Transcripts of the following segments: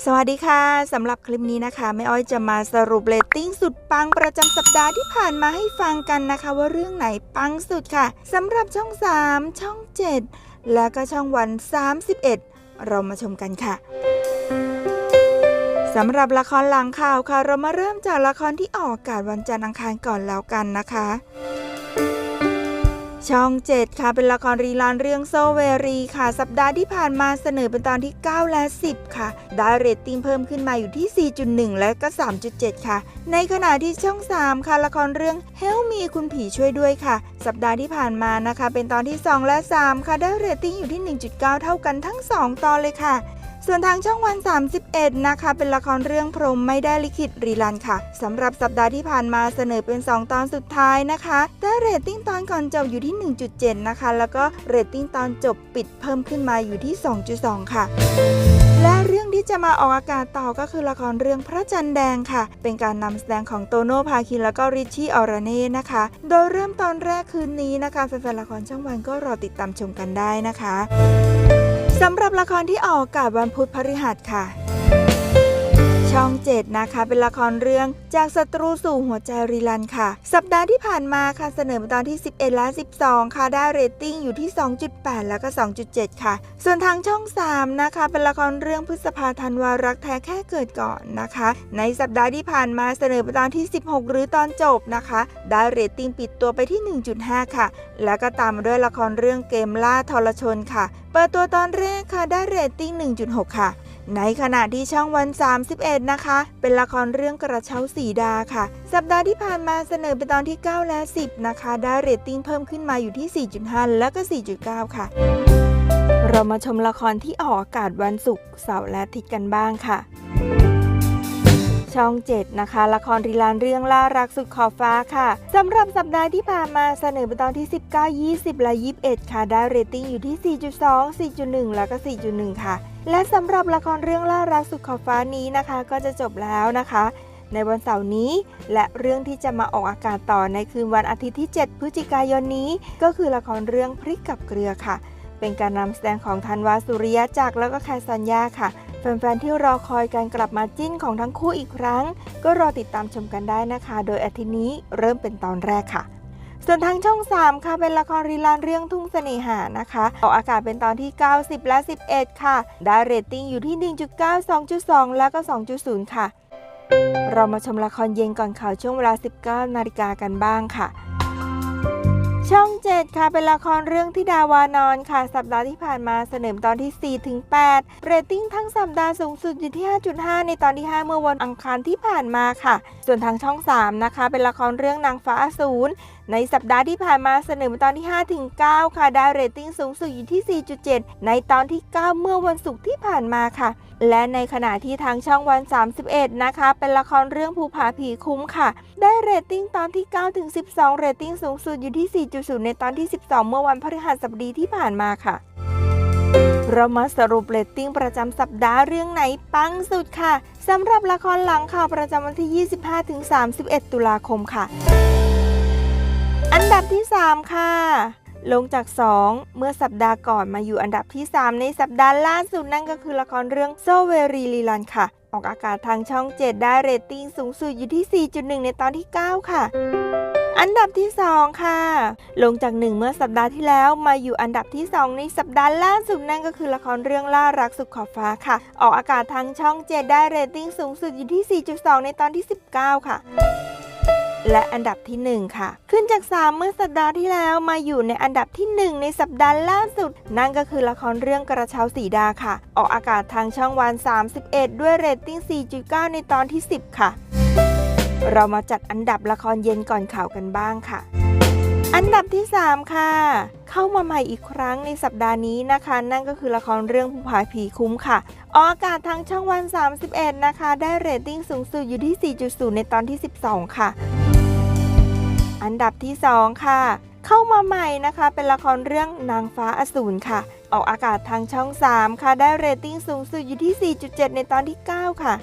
สวัสดีค่ะสำหรับคลิปนี้นะคะแม่อ้อยจะมาสรุปเรตติ้งสุดปังประจำสัปดาห์ที่ผ่านมาให้ฟังกันนะคะ ว่าเรื่องไหนปังสุดค่ะสำหรับช่อง 3 ช่อง 7 และก็ช่องวัน 31 เรามาชมกันค่ะสำหรับละครหลังข่าวค่ะ เรามาเริ่มจากละครที่ออกอากาศวันจันทร์อังคารก่อนแล้วกันนะคะ ช่อง 7 ค่ะ เป็นละครรีลานเรื่องโซเวรีค่ะ สัปดาห์ที่ผ่านมาเสนอเป็นตอนที่ 9 และ 10 ค่ะ ได้เรตติ้งเพิ่มขึ้นมาอยู่ที่ 4.1 และก็ 3.7 ค่ะ ในขณะที่ช่อง 3 ค่ะ ละครเรื่อง Help Me คุณผีช่วยด้วยค่ะ สัปดาห์ที่ผ่านมานะคะ เป็นตอนที่ 2 และ 3 ค่ะ ได้เรตติ้งอยู่ที่ 1.9 เท่ากันทั้ง 2 ตอนเลยค่ะ ส่วนทางช่องวัน 31 นะคะ เป็นละครเรื่องพรมไม่ได้ลิขิตรีลันค่ะสำหรับสัปดาห์ที่ผ่านมาเสนอเป็น 2 ตอนสุดท้ายนะคะได้เรตติ้งตอนก่อนจบอยู่ที่ 1.7 นะคะ แล้วก็เรตติ้งตอนจบปิดเพิ่มขึ้นมาอยู่ที่ 2.2 ค่ะและเรื่องที่จะมาออกอากาศต่อก็คือละครเรื่องพระจันทร์แดงค่ะ เป็นการนำแสดงของโตโน่พาคินแล้วก็ริชชี่ออร์เน่นะคะ โดยเริ่มตอนแรกคืนนี้นะคะแฟนๆละครช่องวันก็รอติดตามชมกันได้นะคะ สำหรับละครที่ออกอากาศวันพุธพฤหัสค่ะ ช่อง 7 นะคะ เป็นละครเรื่องจากศัตรูสู่หัวใจรีลันค่ะ สัปดาห์ที่ผ่านมาค่ะเสนอมาตอนที่ 11 และ 12 ค่ะ ได้เรตติ้งอยู่ที่ 2.8 แล้วก็ 2.7 ค่ะ ส่วนทางช่อง 3 นะคะ เป็นละครเรื่องพฤษภาธันวารักแท้แค่เกิดก่อนนะคะ ในสัปดาห์ที่ผ่านมาเสนอมาตอนที่ 16 หรือตอนจบนะคะ ได้เรตติ้งปิดตัวไปที่ 1.5 ค่ะ แล้วก็ตามมาด้วยละครเรื่องเกมล่าทรชนค่ะ เปิดตัวตอนแรกค่ะได้เรตติ้ง 1.6 ค่ะ ในขณะที่ช่องวัน 31 นะคะ เป็นละครเรื่องกระเช้าสีดาค่ะ สัปดาห์ที่ผ่านมาเสนอเป็นตอนที่ 9 และ 10 นะคะ ได้เรตติ้งเพิ่มขึ้นมาอยู่ที่ 4.5 และก็ 4.9 ค่ะ เรามาชมละครที่ออกอากาศวันศุกร์เสาร์และอาทิตย์กันบ้างค่ะ ช่อง 7 นะคะ ละครรีลานเรื่องล่ารักสุดขอบฟ้าค่ะสำหรับสัปดาห์ที่ผ่านมาเสนอเป็นตอนที่ 19 20 และ 21 ค่ะ ได้เรตติ้งอยู่ที่ 4.2 4.1 แล้วก็ 4.1 ค่ะ และสำหรับละครเรื่องล่ารักสุดขอบฟ้านี้นะคะ ก็จะจบแล้วนะคะ ในวันเสาร์นี้ และเรื่องที่จะมาออกอากาศต่อในคืนวันอาทิตย์ที่ 7 พฤศจิกายนนี้ ก็คือละครเรื่องพริกกับเกลือค่ะ เป็นการนำแสดงของธันวาสุริยะจักรแล้วก็แคสัญญาค่ะ แฟนๆ ที่รอคอยการกลับมาจิ้นของทั้งคู่อีกครั้ง ก็รอติดตามชมกันได้นะคะ โดยอาทิตย์นี้เริ่มเป็นตอนแรกค่ะส่วนทางช่อง 3 ค่ะเป็นละครรีลานเรื่องทุ่งเสน่หานะคะออกอากาศเป็นตอนที่ 90 และ 11 ค่ะ ได้เรตติ้งอยู่ที่ 1.9 2.2 แล้วก็ 2.0 ค่ะ เรามาชมละครเย็นก่อนข่าวช่วงเวลา 19 นาฬิกากันบ้างค่ะ 7 ค่ะ เป็นละครเรื่องที่ดาวานอนค่ะ สัปดาห์ที่ผ่านมาเสนอตอนที่ 4 ถึง 8 เรตติ้งทั้งสัปดาห์สูงสุดอยู่ที่ 5.5 ในตอนที่ 5 เมื่อวันอังคารที่ผ่านมาค่ะ ส่วนทางช่อง 3 นะคะ เป็นละครเรื่องนางฟ้าอสูร ในสัปดาห์ที่ผ่านมาเสนอตอนที่ 5 ถึง 9 ค่ะ ได้เรตติ้งสูงสุดอยู่ที่ 4.7 ในตอนที่ 9 เมื่อวันศุกร์ที่ผ่านมาค่ะ และในขณะที่ทางช่องวัน 31 นะคะ เป็นละครเรื่องภูผาผีคุ้มค่ะ ได้เรตติ้งตอนที่ 9 ถึง 12 เรตติ้งสูงสุดอยู่ที่ 4.0 ในตอนที่ 12 เมื่อวันพฤหัสบดีที่ผ่านมาค่ะเรามาสรุปเรตติ้งประจำสัปดาห์เรื่องไหนปังสุดค่ะสำหรับละครหลังข่าวประจำวันที่ 25ถึง31 ตุลาคมค่ะ อันดับที่ 3 ค่ะ ลงจาก 2 เมื่อสัปดาห์ก่อนมาอยู่อันดับที่ 3 ในสัปดาห์ล่าสุดนั่นก็คือละครเรื่องโซเวรีลีลันค่ะ ออกอากาศทางช่อง 7 ได้เรตติ้งสูงสุดอยู่ที่ 4.1 ในตอนที่ 9 ค่ะอันดับที่ 2 ค่ะ ลงจาก 1 เมื่อสัปดาห์ที่แล้วมาอยู่อันดับที่ 2 ในสัปดาห์ล่าสุดนั่นก็คือละครเรื่องล่ารักสุดขอบฟ้าค่ะ ออกอากาศทางช่อง 7 ได้เรตติ้งสูงสุดอยู่ที่ 4.2 ในตอนที่ 19 ค่ะ และอันดับที่ 1 ค่ะ ขึ้นจาก 3 เมื่อสัปดาห์ที่แล้วมาอยู่ในอันดับที่ 1 ในสัปดาห์ล่าสุด นั่นก็คือละครเรื่องกระเช้าสีดาค่ะ ออกอากาศทางช่องวัน 31 ด้วยเรตติ้ง 4.9 ในตอนที่ 10 ค่ะ เรามาจัดอันดับละครเย็นก่อนข่าวกันบ้างค่ะอันดับที่ 3 ค่ะ เข้ามาใหม่อีกครั้งในสัปดาห์นี้นะคะ นั่นก็คือละครเรื่องผู้ผาผีคุ้มค่ะ ออกอากาศทางช่องวัน 31 นะคะ ได้เรตติ้งสูงสุดอยู่ที่ 4.0 ในตอนที่ 12 ค่ะ อันดับที่ 2 ค่ะ เข้ามาใหม่นะคะ เป็นละครเรื่องนางฟ้าอสูรค่ะ ออกอากาศทางช่อง 3 ค่ะ ได้เรตติ้งสูงสุดอยู่ที่ 4.7 ในตอนที่ 9 ค่ะ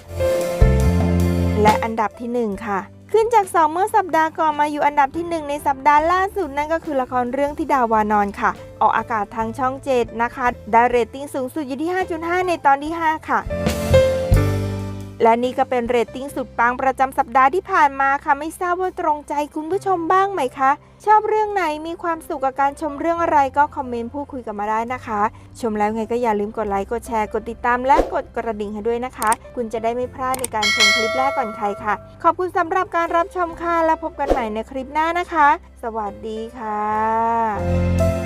และอันดับที่ 1 ค่ะขึ้นจาก 2 เมื่อสัปดาห์ก่อนมาอยู่อันดับที่ 1 ในสัปดาห์ล่าสุดนั่นก็คือละครเรื่องที่ดาวานอนค่ะ ออกอากาศทางช่อง 7 นะคะ ได้เรตติ้งสูงสุดอยู่ที่ 5.5 ในตอนที่ 5 ค่ะ และนี่ก็เป็นเรตติ้งสุดปังประจำสัปดาห์ที่ผ่านมาค่ะ ไม่ทราบว่าตรงใจคุณผู้ชมบ้างไหมคะ ชอบเรื่องไหนมีความสุขกับการชมเรื่องอะไรก็คอมเมนต์พูดคุยกันมาได้นะคะ ชมแล้วไงก็อย่าลืมกดไลค์กดแชร์กดติดตามและกดกระดิ่งให้ด้วยนะคะ คุณจะได้ไม่พลาดในการชมคลิปแรกก่อนใครค่ะ ขอบคุณสำหรับการรับชมค่ะแล้วพบกันใหม่ในคลิปหน้านะคะ สวัสดีค่ะ